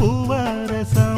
పూవారసం